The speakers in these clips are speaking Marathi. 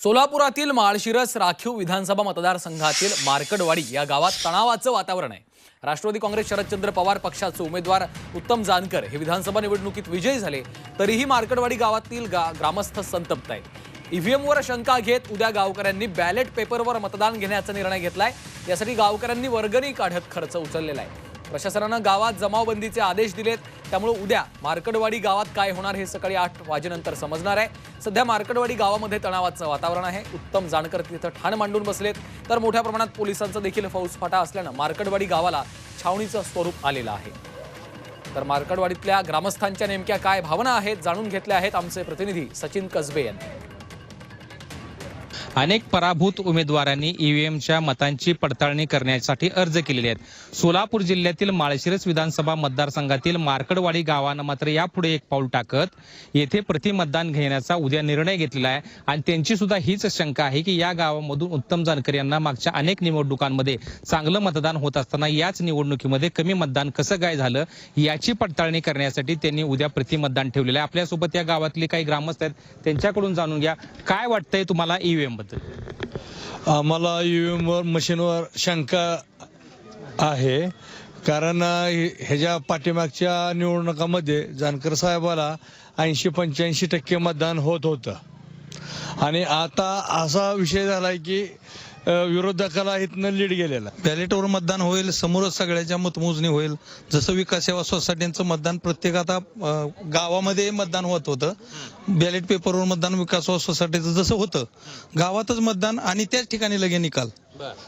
सोलापुरातील माळशिरस राखीव विधानसभा मतदारसंघातील मार्कडवाडी या गावात तणावाचं वातावरण आहे. राष्ट्रवादी काँग्रेस शरदचंद्र पवार पक्षाचे उमेदवार उत्तम जानकर हे विधानसभा निवडणुकीत विजयी झाले तरीही मार्कडवाडी गावातील गा ग्रामस्थ संतप्त आहेत. ईव्हीएमवर शंका घेत उद्या गावकऱ्यांनी बॅलेट पेपरवर मतदान घेण्याचा निर्णय घेतलाय यासाठी गावकऱ्यांनी वर्गणी काढत खर्च उचललेला आहे. प्रशासनानं गावात जमावबंदीचे आदेश दिलेत. त्यामुळे उद्या मार्कडवाडी गावात काय होणार हे सकाळी आठ वाजेनंतर समजणार आहे. सध्या मार्कडवाडी गावामध्ये तणावाचं वातावरण आहे. उत्तम जानकर तिथं ठाण मांडून बसलेत. तर मोठ्या प्रमाणात पोलिसांचा देखील फौजफाटा असल्यानं मार्कडवाडी गावाला छावणीचं स्वरूप आलेलं आहे. तर मार्कडवाडीतल्या ग्रामस्थांच्या नेमक्या काय भावना आहेत जाणून घेतल्या आहेत आमचे प्रतिनिधी सचिन कसबे यांनी. अनेक पराभूत उमेदवारांनी ईव्हीएमच्या मतांची पडताळणी करण्यासाठी अर्ज केलेले आहेत. सोलापूर जिल्ह्यातील माळशिरस विधानसभा मतदारसंघातील मार्कडवाडी गावानं मात्र यापुढे एक पाऊल टाकत येथे प्रतिमतदान घेण्याचा उद्या निर्णय घेतलेला आहे. आणि त्यांची सुद्धा हीच शंका आहे की या गावामधून उत्तम जानकर यांना मागच्या अनेक निवडणुकांमध्ये चांगलं मतदान होत असताना याच निवडणुकीमध्ये कमी मतदान कसं काय झालं याची पडताळणी करण्यासाठी त्यांनी उद्या प्रतिमतदान ठेवलेलं आहे. आपल्यासोबत या गावातले काही ग्रामस्थ आहेत. त्यांच्याकडून जाणून घ्या. काय वाटतंय तुम्हाला ईव्हीएमबद्दल? आम्हाला ईव्हीएमवर मशीनवर शंका आहे. कारण ह्याच्या पाठीमागच्या निवडणुकामध्ये जानकर साहेबाला ऐंशी पंच्याऐंशी टक्के मतदान होत होतं. आणि आता असा विषय झालाय की विरोधकाला इथनं लीड गेलेला. बॅलेटवर मतदान होईल समोरच सगळ्याच्या मतमोजणी होईल. जसं विकास सेवा सोसायट्यांचं मतदान प्रत्येक आता गावामध्ये मतदान होत होतं. बॅलेट पेपरवर मतदान विकास सेवा सोसायटीचं जसं होतं. गावातच मतदान आणि त्याच ठिकाणी लगे निकाल.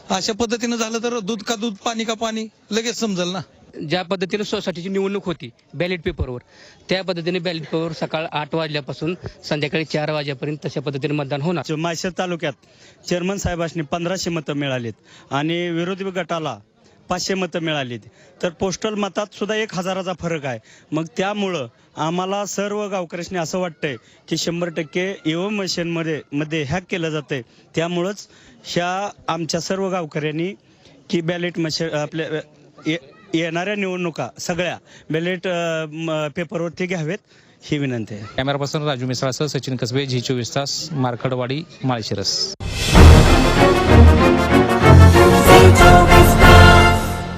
अशा पद्धतीनं झालं तर दूध का दूध पाणी का पाणी लगेच समजेल ना. ज्या पद्धतीने सोसायटीची निवडणूक होती बॅलेट पेपरवर त्या पद्धतीने बॅलेट पेपर सकाळ आठ वाजल्यापासून संध्याकाळी चार वाजेपर्यंत तशा पद्धतीने मतदान होणार. माळशेर तालुक्यात चेअरमन साहेबांनी पंधराशे मतं मिळालीत आणि विरोधी गटाला पाचशे मतं मिळालीत. तर पोस्टल मतात सुद्धा एक हजाराचा फरक आहे. मग त्यामुळं आम्हाला सर्व गावकऱ्यांनी असं वाटतंय की शंभर टक्के ईव्हीएम मशीनमध्ये मध्ये हॅक केलं जातंय. त्यामुळंच ह्या आमच्या सर्व गावकऱ्यांनी की बॅलेट मशीन आपल्या येणाऱ्या निवडणुका सगळ्या बॅलेट पेपरवरती घ्यावेत ही विनंती आहे. कॅमेरापासून राजू मिश्रासह सचिन कसबे झी चोवीस तास मारखडवाडी माळशिरस.